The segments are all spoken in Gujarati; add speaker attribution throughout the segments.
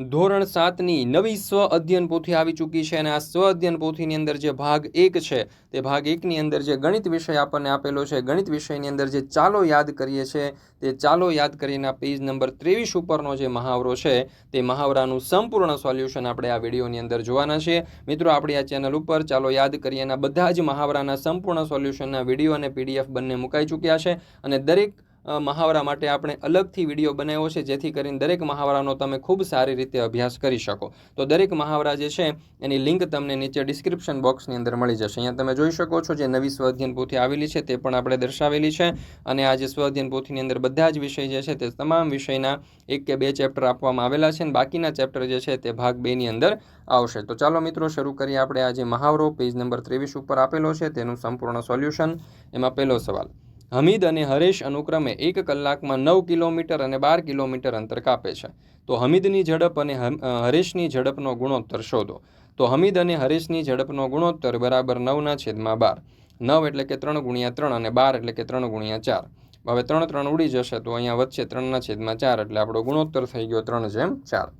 Speaker 1: ધોરણ સાતની નવી સ્વ અધ્યયન પોથી આવી ચૂકી છે અને આ સ્વ અધ્યયન પોથીની અંદર જે ભાગ એક છે, તે ભાગ એકની અંદર જે ગણિત વિષય આપણને આપેલો છે, ગણિત વિષયની અંદર જે ચાલો યાદ કરીએ છે, તે ચાલો યાદ કરીને પેજ નંબર ત્રેવીસ ઉપરનો જે મહાવરો છે, તે મહાવરાનું સંપૂર્ણ સોલ્યુશન આપણે આ વિડીયોની અંદર જોવાના છે. મિત્રો, આપણી આ ચેનલ ઉપર ચાલો યાદ કરીએ એના બધા જ મહાવરાના સંપૂર્ણ સોલ્યુશનના વીડિયો અને પીડીએફ બંને મુકાઈ ચૂક્યા છે અને દરેક મહાવરા માટે આપણે અલગથી વીડિયો બનાવ્યો છે, જેથી કરીને દરેક મહાવરાનો તમે ખૂબ સારી રીતે અભ્યાસ કરી શકો. તો દરેક મહાવરા જે છે, એની લિંક તમને નીચે ડિસ્ક્રિપ્શન બોક્સની અંદર મળી જશે. અહીંયા તમે જોઈ શકો છો જે નવી સ્વઅધ્યયન પોથી આવેલી છે, તે પણ આપણે દર્શાવેલી છે. અને આ જે સ્વઅધ્યયન પોથીની અંદર બધા જ વિષય જે છે, તે તમામ વિષયના એક કે બે ચેપ્ટર આપવામાં આવેલા છે અને બાકીના ચેપ્ટર જે છે, તે ભાગ બેની અંદર આવશે. તો ચાલો મિત્રો, શરૂ કરીએ આપણે આ જે મહાવરો, પેજ નંબર ત્રેવીસ ઉપર આપેલો છે, તેનું સંપૂર્ણ સોલ્યુશન. એમાં પહેલો સવાલ. હમીદ અને હરેશ અનુક્રમે એક કલાકમાં નવ કિલોમીટર અને બાર કિલોમીટર અંતર કાપે છે. તો હમીદની ઝડપ અને હરેશની ઝડપનો ગુણોત્તર શોધો. તો હમીદ અને હરેશની ઝડપનો ગુણોત્તર બરાબર નવના છેદમાં બાર. નવ એટલે કે ત્રણ ગુણ્યા ત્રણ અને બાર એટલે કે ત્રણ ગુણ્યા ચાર. હવે ત્રણ ત્રણ ઉડી જશે તો અહીંયા વચ્ચે ત્રણના છેદમાં ચાર એટલે આપણો ગુણોત્તર થઈ ગયો ત્રણ જેમ ચાર.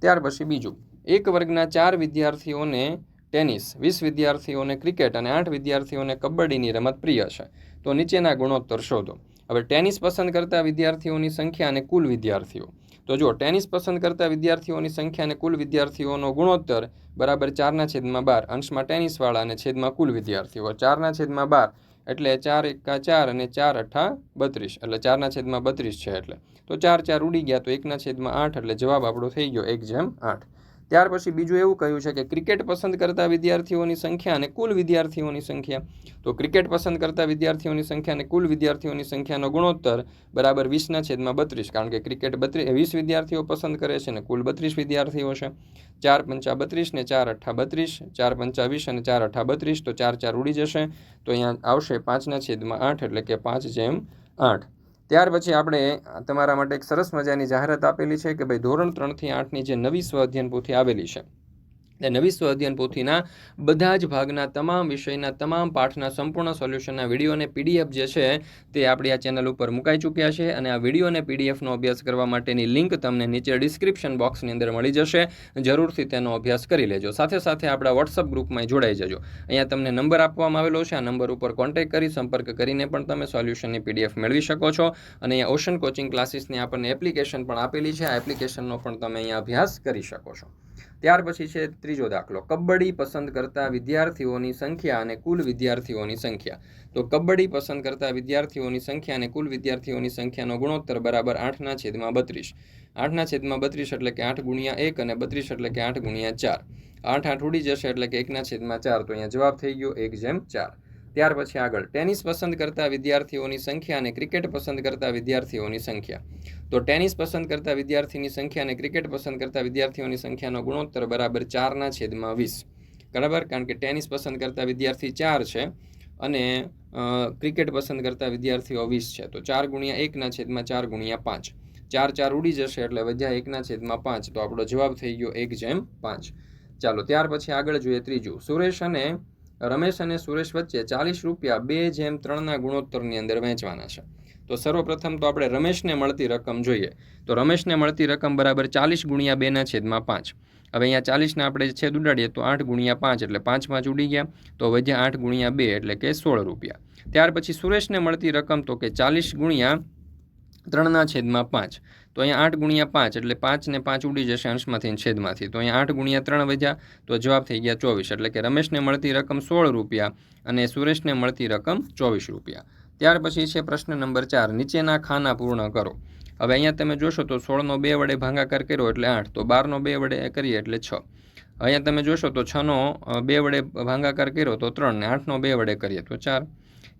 Speaker 1: ત્યાર પછી બીજું. એક વર્ગના ચાર વિદ્યાર્થીઓને ટેનિસ વીસ વિદ્યાર્થીઓને ક્રિકેટ અને આઠ વિદ્યાર્થીઓને કબડ્ડીની રમત પ્રિય છે. તો નીચેના ગુણોત્તર શોધો. હવે ટેનિસ પસંદ કરતા વિદ્યાર્થીઓની સંખ્યા અને કુલ વિદ્યાર્થીઓ. તો જો ટેનિસ પસંદ કરતા વિદ્યાર્થીઓની સંખ્યા અને કુલ વિદ્યાર્થીઓનો ગુણોત્તર બરાબર ચારના છેદમાં બાર અંશમાં ટેનિસવાળા અને છેદમાં કુલ વિદ્યાર્થીઓ. ચારના છેદમાં બાર એટલે ચાર એકા ચાર અને ચાર અઠા બત્રીસ એટલે ચારના છેદમાં બત્રીસ છે એટલે. તો ચાર ચાર ઉડી ગયા તો એકના છેદમાં આઠ એટલે જવાબ આપણો થઈ ગયો એક જેમ આઠ. ત્યાર પછી બીજું એવું કહ્યું છે કે ક્રિકેટ પસંદ કરતા વિદ્યાર્થીઓની સંખ્યા અને કુલ વિદ્યાર્થીઓની સંખ્યા. તો ક્રિકેટ પસંદ કરતા વિદ્યાર્થીઓની સંખ્યા અને કુલ વિદ્યાર્થીઓની સંખ્યાનો ગુણોત્તર બરાબર વીસના છેદમાં બત્રીસ. કારણ કે ક્રિકેટ બત્રીસ વીસ વિદ્યાર્થીઓ પસંદ કરે છે અને કુલ બત્રીસ વિદ્યાર્થીઓ છે. ચાર પંચા બત્રીસ ને ચાર અઠ્ઠા બત્રીસ, ચાર પંચા વીસ અને ચાર અઠ્ઠા બત્રીસ, તો ચાર ચાર ઉડી જશે. તો અહીંયા આવશે પાંચના છેદમાં આઠ એટલે કે પાંચ જેમ આઠ. ત્યાર પછી આપણે તમારા માટે એક સરસ મજાની જાહેરાત આપેલી છે કે ભાઈ ધોરણ ત્રણથી આઠની જે નવી સ્વ અધ્યયન પોથી આવેલી છે. નવી સ્વ અધ્યયન પોથીના બધા જ ભાગના તમામ વિષયના તમામ પાઠના સંપૂર્ણ સોલ્યુશનના વીડિયો અને પીડીએફ જે છે તે આપણી આ ચેનલ ઉપર મુકાઈ ચૂક્યા છે અને આ વીડિયો અને પીડીએફનો અભ્યાસ કરવા માટેની લિંક તમને નીચે ડિસ્ક્રિપ્શન બોક્સની અંદર મળી જશે. જરૂરથી તેનો અભ્યાસ કરી લેજો. સાથે સાથે આપણા વોટ્સઅપ ગ્રુપમાં જોડાઈ જજો. અહીંયા તમને નંબર આપવામાં આવેલો છે. આ નંબર ઉપર કોન્ટેક્ટ કરી સંપર્ક કરીને પણ તમે સોલ્યુશનની પીડીએફ મેળવી શકો છો. અને અહીંયા ઓશન કોચિંગ ક્લાસીસની આપણને એપ્લિકેશન પણ આપેલી છે. આ એપ્લિકેશનનો પણ તમે અહીંયા અભ્યાસ કરી શકો છો. ત્યાર પછી છે ત્રીજો દાખલો. કબડ્ડી પસંદ કરતા વિદ્યાર્થીઓની સંખ્યા અને કુલ વિદ્યાર્થીઓની સંખ્યા. તો કબડ્ડી પસંદ કરતા વિદ્યાર્થીઓની સંખ્યા અને કુલ વિદ્યાર્થીઓની સંખ્યાનો ગુણોત્તર બરાબર આઠના છેદમાં બત્રીસ. આઠના છેદમાં બત્રીસ એટલે કે આઠ ગુણ્યા એક અને બત્રીસ એટલે કે આઠ ગુણ્યા ચાર. આઠ આઠ ઉડી જશે એટલે કે એકના છેદમાં ચાર. તો અહીંયા જવાબ થઈ ગયો એક જેમ ચાર. ત્યાર પછી આગળ. ટેનિસ પસંદ કરતા વિદ્યાર્થીઓની સંખ્યા અને ક્રિકેટ પસંદ કરતા વિદ્યાર્થીઓની સંખ્યા. તો ટેનિસ પસંદ કરતા વિદ્યાર્થીની સંખ્યા અને ક્રિકેટ પસંદ કરતા વિદ્યાર્થીઓની સંખ્યાનો ગુણોત્તર બરાબર ચારના છેદમાં વીસ. બરાબર? કારણ કે ટેનિસ પસંદ કરતા વિદ્યાર્થી ચાર છે અને ક્રિકેટ પસંદ કરતા વિદ્યાર્થીઓ વીસ છે. તો ચાર ગુણ્યા એકના છેદમાં ચાર ગુણ્યા પાંચ. ચાર ચાર ઉડી જશે એટલે વધ્યા એકના છેદમાં પાંચ. તો આપણો જવાબ થઈ ગયો એક જેમ પાંચ. ચાલો, ત્યાર પછી આગળ જોઈએ ત્રીજું. સુરેશ અને રમેશ અને સુરેશ વચ્ચે ચાલીસ રૂપિયા બે જેમ ત્રણના ગુણોત્તરની અંદર વહેંચવાના છે. તો સર્વપ્રથમ તો આપણે રમેશને મળતી રકમ જોઈએ. તો રમેશને મળતી રકમ બરાબર ચાલીસ ગુણ્યા બેના છેદમાં પાંચ. હવે અહીંયા ચાલીસને આપણે છેદ ઉડાડીએ તો આઠ ગુણ્યા પાંચ એટલે પાંચ પાંચ ઉડી ગયા. તો વધ્યા આઠ ગુણ્યા બે એટલે કે સોળ રૂપિયા. ત્યાર પછી સુરેશને મળતી રકમ તો કે ચાલીસ ગુણ્યા ત્રણના છેદમાં પાંચ. તો અહીંયા આઠ ગુણ્યા પાંચ એટલે પાંચ ને પાંચ ઉડી જશે અંશમાંથી છેદમાંથી. તો અહીંયા આઠ ગુણ્યા ત્રણ વધ્યા, તો જવાબ થઈ ગયા ચોવીસ. એટલે કે રમેશને મળતી રકમ સોળ રૂપિયા અને સુરેશને મળતી રકમ ચોવીસ રૂપિયા. ત્યાર પછી છે પ્રશ્ન નંબર ચાર. નીચેના ખાના પૂર્ણ કરો. હવે અહીંયા તમે જોશો તો સોળનો બે વડે ભાંગાકાર કર્યો એટલે આઠ. તો બારનો બે વડે કરીએ એટલે છ. અહીંયા તમે જોશો તો છનો બે વડે ભાંગાકાર કર્યો તો ત્રણ ને આઠનો બે વડે કરીએ તો ચાર.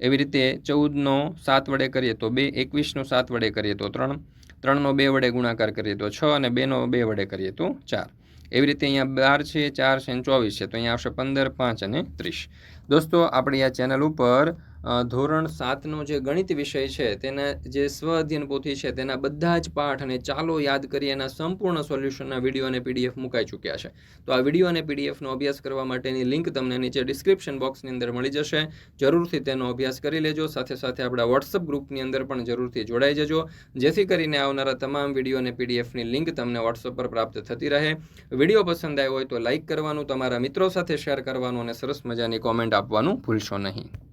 Speaker 1: એવી રીતે ચૌદનો સાત વડે કરીએ તો બે, એકવીસનો સાત વડે કરીએ તો ત્રણ. ત્રણનો બે વડે ગુણાકાર કરીએ તો છ અને બેનો બે વડે કરીએ તો ચાર. એવી રીતે અહીંયા બાર છે, ચાર છે અને ચોવીસ છે. તો અહીંયા આવશે પંદર, પાંચ અને ત્રીસ. દોસ્તો, આપણી આ ચેનલ ઉપર ધોરણ સાતનો જે ગણિત વિષય છે, તેના જે સ્વ અધ્યયન પોથી છે, તેના બધા જ પાઠ અને ચાલો યાદ કરી એના સંપૂર્ણ સોલ્યુશનના વીડિયો અને પીડીએફ મુકાઈ ચૂક્યા છે. તો આ વીડિયો અને પીડીએફનો અભ્યાસ કરવા માટેની લિંક તમને નીચે ડિસ્ક્રિપ્શન બોક્સની અંદર મળી જશે. જરૂરથી તેનો અભ્યાસ કરી લેજો. સાથે સાથે આપણા વોટ્સઅપ ગ્રુપની અંદર પણ જરૂરથી જોડાઈ જજો. જેથી કરીને આવનારા તમામ વીડિયો અને પીડીએફની લિંક તમને વોટ્સઅપ પર પ્રાપ્ત થતી રહે. વીડિયો પસંદ આવ્યો હોય તો લાઇક કરવાનું, તમારા મિત્રો સાથે શેર કરવાનું અને સરસ મજાની કોમેન્ટ આપવાનું ભૂલશો નહીં.